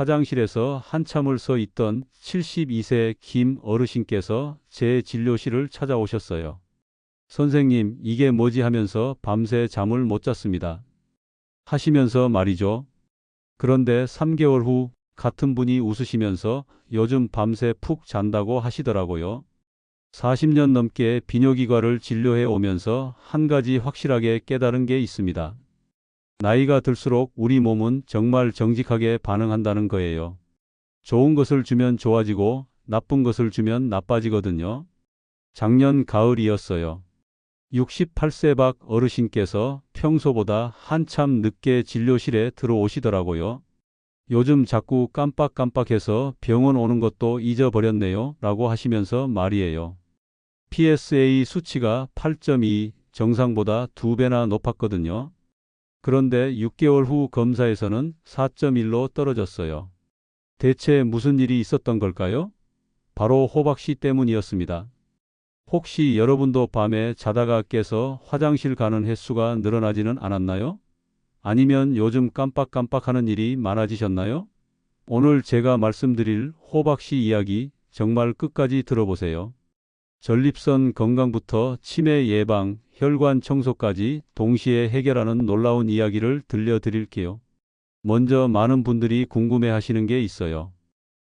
화장실에서 한참을 서 있던 72세 김 어르신께서 제 진료실을 찾아오셨어요. 선생님, 이게 뭐지 하면서 밤새 잠을 못 잤습니다. 하시면서 말이죠. 그런데 3개월 후 같은 분이 웃으시면서 요즘 밤새 푹 잔다고 하시더라고요. 40년 넘게 비뇨기과를 진료해 오면서 한 가지 확실하게 깨달은 게 있습니다. 나이가 들수록 우리 몸은 정말 정직하게 반응한다는 거예요. 좋은 것을 주면 좋아지고 나쁜 것을 주면 나빠지거든요. 작년 가을이었어요. 68세 박 어르신께서 평소보다 한참 늦게 진료실에 들어오시더라고요. 요즘 자꾸 깜빡깜빡해서 병원 오는 것도 잊어버렸네요. 라고 하시면서 말이에요. PSA 수치가 8.2 정상보다 두 배나 높았거든요. 그런데 6개월 후 검사에서는 4.1로 떨어졌어요. 대체 무슨 일이 있었던 걸까요? 바로 호박 씨 때문이었습니다. 혹시 여러분도 밤에 자다가 깨서 화장실 가는 횟수가 늘어나지는 않았나요? 아니면 요즘 깜빡깜빡 하는 일이 많아지셨나요? 오늘 제가 말씀드릴 호박 씨 이야기 정말 끝까지 들어보세요. 전립선 건강부터 치매 예방, 혈관 청소까지 동시에 해결하는 놀라운 이야기를 들려드릴게요. 먼저 많은 분들이 궁금해 하시는 게 있어요.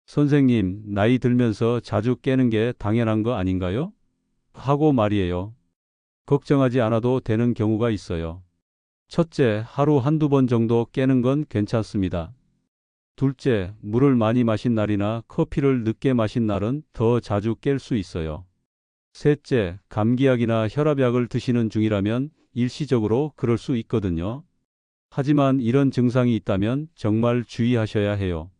선생님, 나이 들면서 자주 깨는 게 당연한 거 아닌가요? 하고 말이에요. 걱정하지 않아도 되는 경우가 있어요. 첫째, 하루 한두 번 정도 깨는 건 괜찮습니다. 둘째, 물을 많이 마신 날이나 커피를 늦게 마신 날은 더 자주 깰 수 있어요. 셋째, 감기약이나 혈압약을 드시는 중이라면 일시적으로 그럴 수 있거든요. 하지만 이런 증상이 있다면 정말 주의하셔야 해요.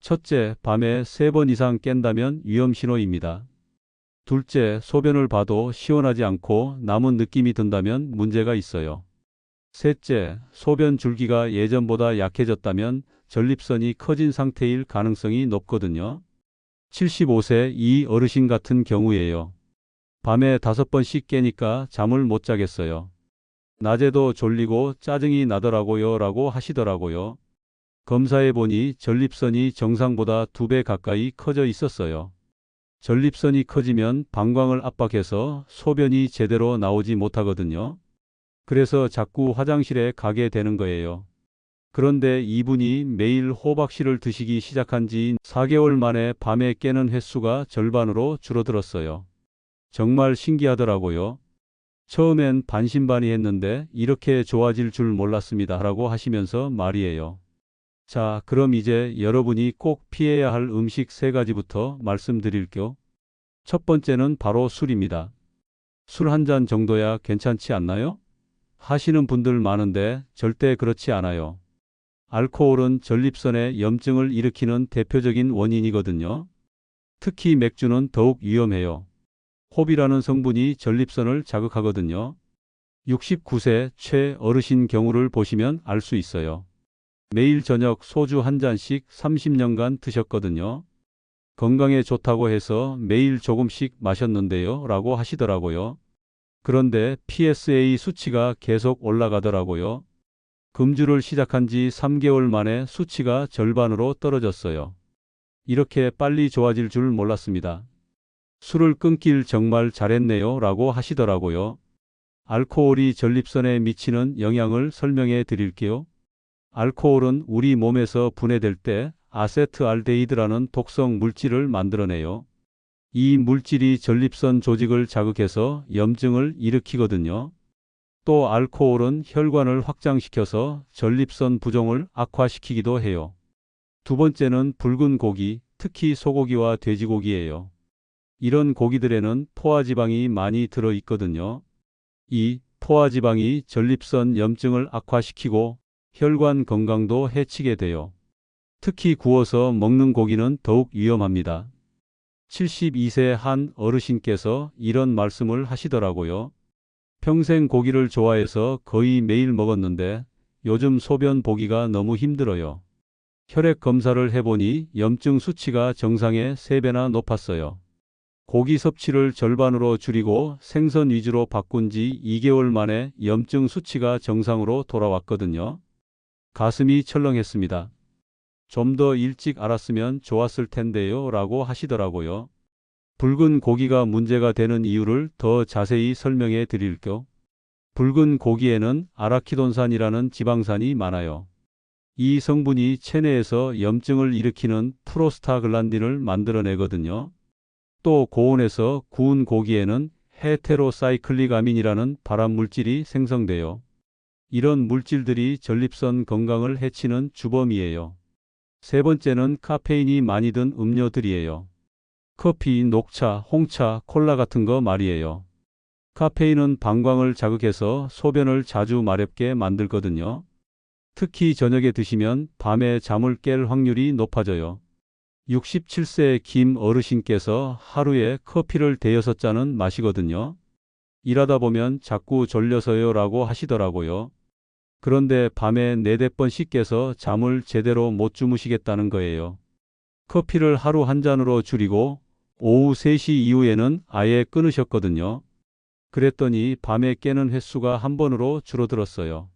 첫째, 밤에 세 번 이상 깬다면 위험 신호입니다. 둘째, 소변을 봐도 시원하지 않고 남은 느낌이 든다면 문제가 있어요. 셋째, 소변 줄기가 예전보다 약해졌다면 전립선이 커진 상태일 가능성이 높거든요. 75세 이 어르신 같은 경우에요. 밤에 다섯 번씩 깨니까 잠을 못 자겠어요. 낮에도 졸리고 짜증이 나더라고요 라고 하시더라고요. 검사해 보니 전립선이 정상보다 두 배 가까이 커져 있었어요. 전립선이 커지면 방광을 압박해서 소변이 제대로 나오지 못하거든요. 그래서 자꾸 화장실에 가게 되는 거예요. 그런데 이분이 매일 호박씨를 드시기 시작한 지 4개월 만에 밤에 깨는 횟수가 절반으로 줄어들었어요. 정말 신기하더라고요. 처음엔 반신반의 했는데 이렇게 좋아질 줄 몰랐습니다. 라고 하시면서 말이에요. 자, 그럼 이제 여러분이 꼭 피해야 할 음식 세 가지부터 말씀드릴게요. 첫 번째는 바로 술입니다. 술 한 잔 정도야 괜찮지 않나요? 하시는 분들 많은데 절대 그렇지 않아요. 알코올은 전립선에 염증을 일으키는 대표적인 원인이거든요. 특히 맥주는 더욱 위험해요. 홉이라는 성분이 전립선을 자극하거든요. 69세 최 어르신 경우를 보시면 알 수 있어요. 매일 저녁 소주 한 잔씩 30년간 드셨거든요. 건강에 좋다고 해서 매일 조금씩 마셨는데요. 라고 하시더라고요. 그런데 PSA 수치가 계속 올라가더라고요. 금주를 시작한 지 3개월 만에 수치가 절반으로 떨어졌어요. 이렇게 빨리 좋아질 줄 몰랐습니다. 술을 끊길 정말 잘했네요. 라고 하시더라고요. 알코올이 전립선에 미치는 영향을 설명해 드릴게요. 알코올은 우리 몸에서 분해될 때 아세트알데히드라는 독성 물질을 만들어내요. 이 물질이 전립선 조직을 자극해서 염증을 일으키거든요. 또 알코올은 혈관을 확장시켜서 전립선 부종을 악화시키기도 해요. 두 번째는 붉은 고기, 특히 소고기와 돼지고기예요. 이런 고기들에는 포화지방이 많이 들어 있거든요. 이 포화지방이 전립선 염증을 악화시키고 혈관 건강도 해치게 돼요. 특히 구워서 먹는 고기는 더욱 위험합니다. 72세 한 어르신께서 이런 말씀을 하시더라고요. 평생 고기를 좋아해서 거의 매일 먹었는데 요즘 소변 보기가 너무 힘들어요. 혈액 검사를 해보니 염증 수치가 정상의 3배나 높았어요. 고기 섭취를 절반으로 줄이고 생선 위주로 바꾼 지 2개월 만에 염증 수치가 정상으로 돌아왔거든요. 가슴이 철렁했습니다. 좀 더 일찍 알았으면 좋았을 텐데요. 라고 하시더라고요. 붉은 고기가 문제가 되는 이유를 더 자세히 설명해 드릴게요. 붉은 고기에는 아라키돈산이라는 지방산이 많아요. 이 성분이 체내에서 염증을 일으키는 프로스타글란딘을 만들어내거든요. 또 고온에서 구운 고기에는 헤테로사이클릭아민이라는 발암 물질이 생성돼요. 이런 물질들이 전립선 건강을 해치는 주범이에요. 세 번째는 카페인이 많이 든 음료들이에요. 커피, 녹차, 홍차, 콜라 같은 거 말이에요. 카페인은 방광을 자극해서 소변을 자주 마렵게 만들거든요. 특히 저녁에 드시면 밤에 잠을 깰 확률이 높아져요. 67세 김 어르신께서 하루에 커피를 대여섯 잔은 마시거든요. 일하다 보면 자꾸 졸려서요 라고 하시더라고요. 그런데 밤에 네댓 번씩 깨서 잠을 제대로 못 주무시겠다는 거예요. 커피를 하루 한 잔으로 줄이고 오후 3시 이후에는 아예 끊으셨거든요. 그랬더니 밤에 깨는 횟수가 한 번으로 줄어들었어요.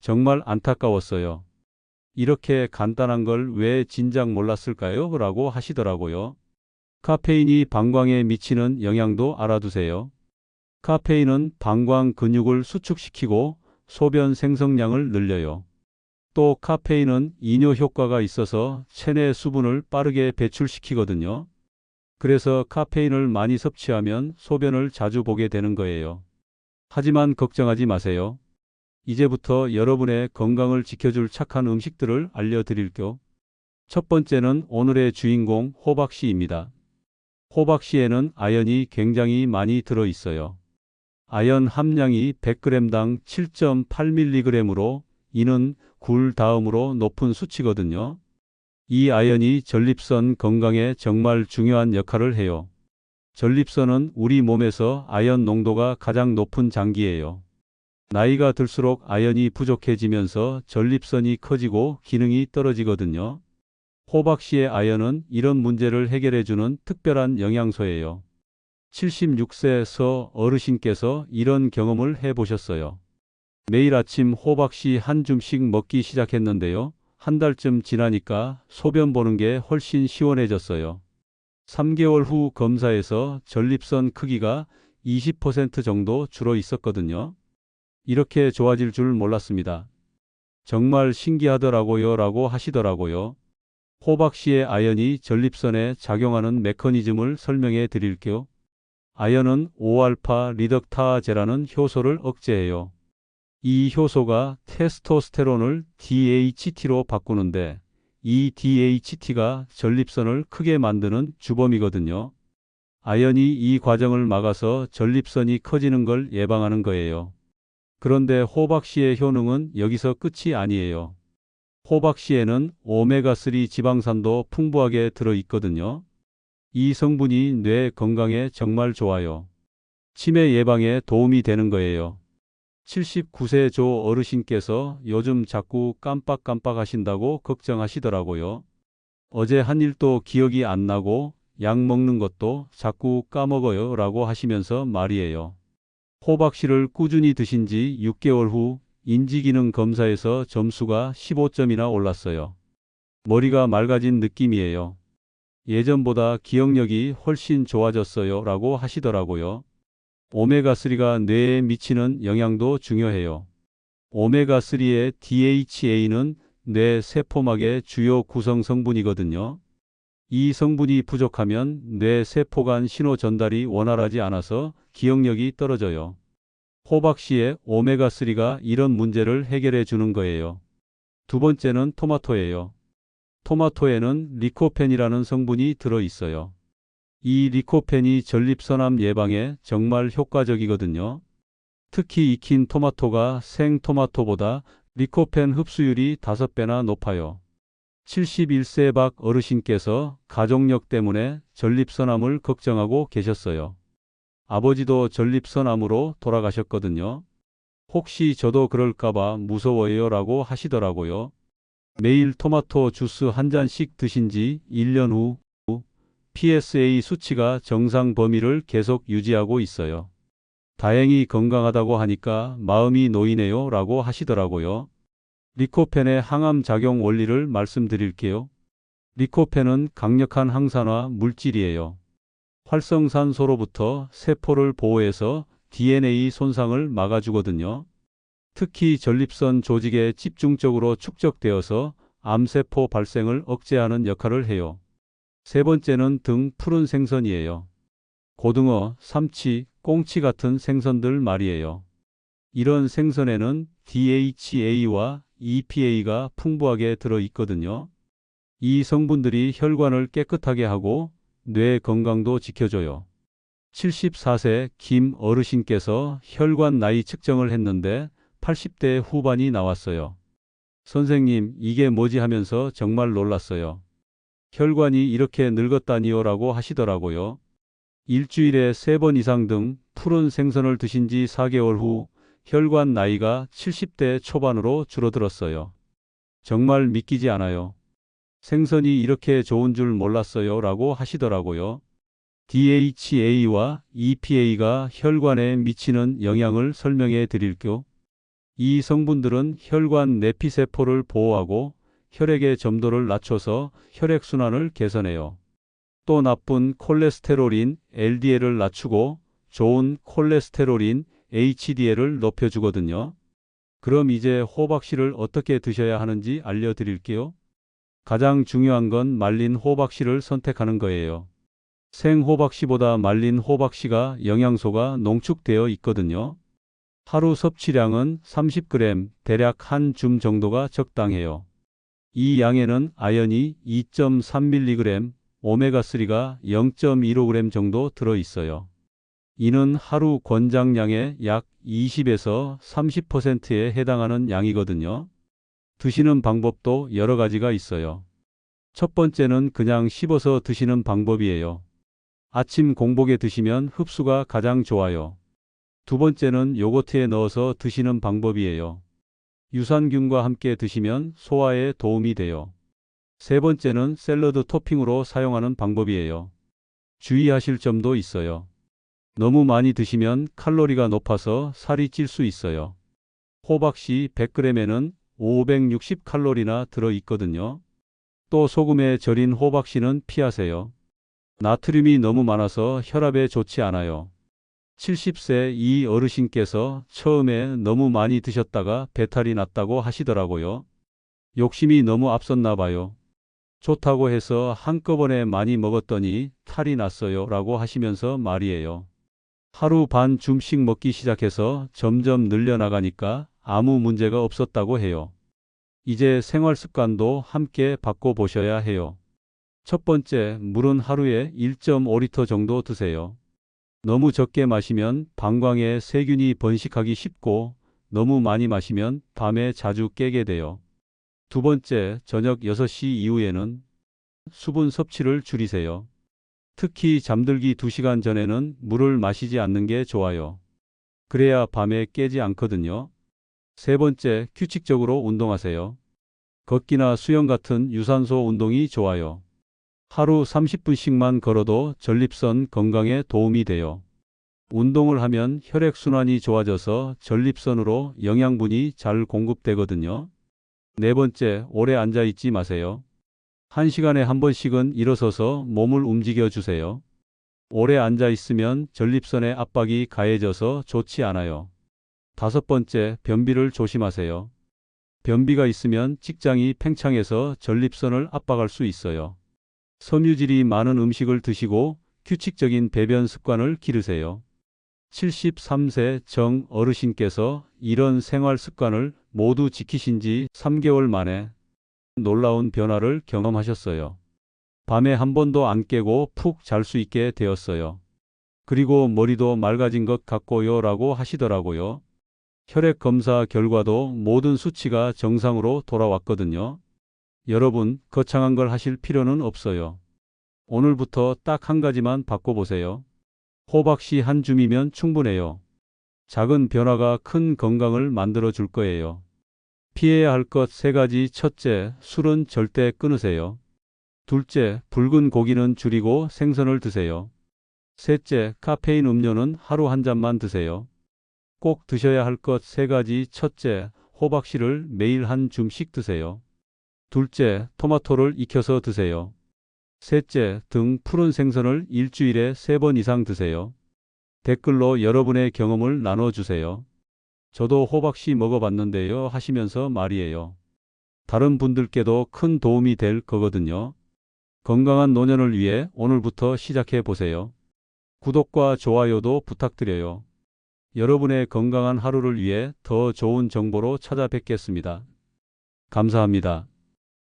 정말 안타까웠어요. 이렇게 간단한 걸 왜 진작 몰랐을까요? 라고 하시더라고요. 카페인이 방광에 미치는 영향도 알아두세요. 카페인은 방광 근육을 수축시키고 소변 생성량을 늘려요. 또 카페인은 이뇨 효과가 있어서 체내 수분을 빠르게 배출시키거든요. 그래서 카페인을 많이 섭취하면 소변을 자주 보게 되는 거예요. 하지만 걱정하지 마세요. 이제부터 여러분의 건강을 지켜줄 착한 음식들을 알려드릴게요. 첫 번째는 오늘의 주인공 호박씨입니다. 호박씨에는 아연이 굉장히 많이 들어 있어요. 아연 함량이 100g당 7.8mg으로 이는 굴 다음으로 높은 수치거든요. 이 아연이 전립선 건강에 정말 중요한 역할을 해요. 전립선은 우리 몸에서 아연 농도가 가장 높은 장기예요. 나이가 들수록 아연이 부족해지면서 전립선이 커지고 기능이 떨어지거든요. 호박씨의 아연은 이런 문제를 해결해주는 특별한 영양소예요. 76세서 어르신께서 이런 경험을 해보셨어요. 매일 아침 호박씨 한 줌씩 먹기 시작했는데요. 한 달쯤 지나니까 소변 보는 게 훨씬 시원해졌어요. 3개월 후 검사에서 전립선 크기가 20% 정도 줄어 있었거든요. 이렇게 좋아질 줄 몰랐습니다. 정말 신기하더라고요 라고 하시더라고요. 호박씨의 아연이 전립선에 작용하는 메커니즘을 설명해 드릴게요. 아연은 5알파 리덕타제라는 효소를 억제해요. 이 효소가 테스토스테론을 DHT로 바꾸는데 이 DHT가 전립선을 크게 만드는 주범이거든요. 아연이 이 과정을 막아서 전립선이 커지는 걸 예방하는 거예요. 그런데 호박씨의 효능은 여기서 끝이 아니에요. 호박씨에는 오메가3 지방산도 풍부하게 들어 있거든요. 이 성분이 뇌 건강에 정말 좋아요. 치매 예방에 도움이 되는 거예요. 79세 조 어르신께서 요즘 자꾸 깜빡깜빡 하신다고 걱정하시더라고요. 어제 한 일도 기억이 안 나고 약 먹는 것도 자꾸 까먹어요 라고 하시면서 말이에요. 호박씨를 꾸준히 드신 지 6개월 후 인지기능 검사에서 점수가 15점이나 올랐어요. 머리가 맑아진 느낌이에요. 예전보다 기억력이 훨씬 좋아졌어요 라고 하시더라고요. 오메가3가 뇌에 미치는 영향도 중요해요. 오메가3의 DHA는 뇌 세포막의 주요 구성 성분이거든요. 이 성분이 부족하면 뇌 세포 간 신호 전달이 원활하지 않아서 기억력이 떨어져요. 호박씨의 오메가3가 이런 문제를 해결해 주는 거예요. 두 번째는 토마토예요. 토마토에는 리코펜이라는 성분이 들어 있어요. 이 리코펜이 전립선암 예방에 정말 효과적이거든요. 특히 익힌 토마토가 생 토마토보다 리코펜 흡수율이 5배나 높아요. 71세 박 어르신께서 가족력 때문에 전립선암을 걱정하고 계셨어요. 아버지도 전립선암으로 돌아가셨거든요. 혹시 저도 그럴까봐 무서워요 라고 하시더라고요. 매일 토마토 주스 한 잔씩 드신 지 1년 후 PSA 수치가 정상 범위를 계속 유지하고 있어요. 다행히 건강하다고 하니까 마음이 놓이네요 라고 하시더라고요. 리코펜의 항암 작용 원리를 말씀드릴게요. 리코펜은 강력한 항산화 물질이에요. 활성산소로부터 세포를 보호해서 DNA 손상을 막아주거든요. 특히 전립선 조직에 집중적으로 축적되어서 암세포 발생을 억제하는 역할을 해요. 세 번째는 등 푸른 생선이에요. 고등어, 삼치, 꽁치 같은 생선들 말이에요. 이런 생선에는 DHA와 EPA가 풍부하게 들어 있거든요. 이 성분들이 혈관을 깨끗하게 하고 뇌 건강도 지켜줘요. 74세 김 어르신께서 혈관 나이 측정을 했는데 80대 후반이 나왔어요. 선생님, 이게 뭐지 하면서 정말 놀랐어요. 혈관이 이렇게 늙었다니요 라고 하시더라고요. 일주일에 세 번 이상 등 푸른 생선을 드신 지 4개월 후 혈관 나이가 70대 초반으로 줄어들었어요. 정말 믿기지 않아요. 생선이 이렇게 좋은 줄 몰랐어요 라고 하시더라고요. DHA와 EPA가 혈관에 미치는 영향을 설명해 드릴게요. 이 성분들은 혈관 내피세포를 보호하고 혈액의 점도를 낮춰서 혈액순환을 개선해요. 또 나쁜 콜레스테롤인 LDL을 낮추고 좋은 콜레스테롤인 HDL을 높여주거든요. 그럼 이제 호박씨를 어떻게 드셔야 하는지 알려드릴게요. 가장 중요한 건 말린 호박씨를 선택하는 거예요. 생 호박씨보다 말린 호박씨가 영양소가 농축되어 있거든요. 하루 섭취량은 30g, 대략 한 줌 정도가 적당해요. 이 양에는 아연이 2.3mg, 오메가3가 0.15g 정도 들어 있어요. 이는 하루 권장량의 약 20에서 30%에 해당하는 양이거든요. 드시는 방법도 여러 가지가 있어요. 첫 번째는 그냥 씹어서 드시는 방법이에요. 아침 공복에 드시면 흡수가 가장 좋아요. 두 번째는 요거트에 넣어서 드시는 방법이에요. 유산균과 함께 드시면 소화에 도움이 돼요. 세 번째는 샐러드 토핑으로 사용하는 방법이에요. 주의하실 점도 있어요. 너무 많이 드시면 칼로리가 높아서 살이 찔 수 있어요. 호박씨 100g에는 560칼로리나 들어 있거든요. 또 소금에 절인 호박씨는 피하세요. 나트륨이 너무 많아서 혈압에 좋지 않아요. 70세 이 어르신께서 처음에 너무 많이 드셨다가 배탈이 났다고 하시더라고요. 욕심이 너무 앞섰나 봐요. 좋다고 해서 한꺼번에 많이 먹었더니 탈이 났어요 라고 하시면서 말이에요. 하루 반 줌씩 먹기 시작해서 점점 늘려나가니까 아무 문제가 없었다고 해요. 이제 생활 습관도 함께 바꿔보셔야 해요. 첫 번째, 물은 하루에 1.5리터 정도 드세요. 너무 적게 마시면 방광에 세균이 번식하기 쉽고 너무 많이 마시면 밤에 자주 깨게 돼요. 두 번째, 저녁 6시 이후에는 수분 섭취를 줄이세요. 특히 잠들기 2시간 전에는 물을 마시지 않는 게 좋아요. 그래야 밤에 깨지 않거든요. 세 번째, 규칙적으로 운동하세요. 걷기나 수영 같은 유산소 운동이 좋아요. 하루 30분씩만 걸어도 전립선 건강에 도움이 돼요. 운동을 하면 혈액순환이 좋아져서 전립선으로 영양분이 잘 공급되거든요. 네 번째, 오래 앉아 있지 마세요. 한 시간에 한 번씩은 일어서서 몸을 움직여 주세요. 오래 앉아 있으면 전립선의 압박이 가해져서 좋지 않아요. 다섯 번째, 변비를 조심하세요. 변비가 있으면 직장이 팽창해서 전립선을 압박할 수 있어요. 섬유질이 많은 음식을 드시고 규칙적인 배변 습관을 기르세요. 73세 정 어르신께서 이런 생활 습관을 모두 지키신 지 3개월 만에 놀라운 변화를 경험하셨어요. 밤에 한 번도 안 깨고 푹 잘 수 있게 되었어요. 그리고 머리도 맑아진 것 같고요 라고 하시더라고요. 혈액 검사 결과도 모든 수치가 정상으로 돌아왔거든요. 여러분, 거창한 걸 하실 필요는 없어요. 오늘부터 딱 한 가지만 바꿔보세요. 호박씨 한 줌이면 충분해요. 작은 변화가 큰 건강을 만들어 줄 거예요. 피해야 할 것 세 가지. 첫째, 술은 절대 끊으세요. 둘째, 붉은 고기는 줄이고 생선을 드세요. 셋째, 카페인 음료는 하루 한 잔만 드세요. 꼭 드셔야 할 것 세 가지. 첫째, 호박씨를 매일 한 줌씩 드세요. 둘째, 토마토를 익혀서 드세요. 셋째, 등 푸른 생선을 일주일에 세 번 이상 드세요. 댓글로 여러분의 경험을 나눠주세요. 저도 호박씨 먹어봤는데요 하시면서 말이에요. 다른 분들께도 큰 도움이 될 거거든요. 건강한 노년을 위해 오늘부터 시작해 보세요. 구독과 좋아요도 부탁드려요. 여러분의 건강한 하루를 위해 더 좋은 정보로 찾아뵙겠습니다. 감사합니다.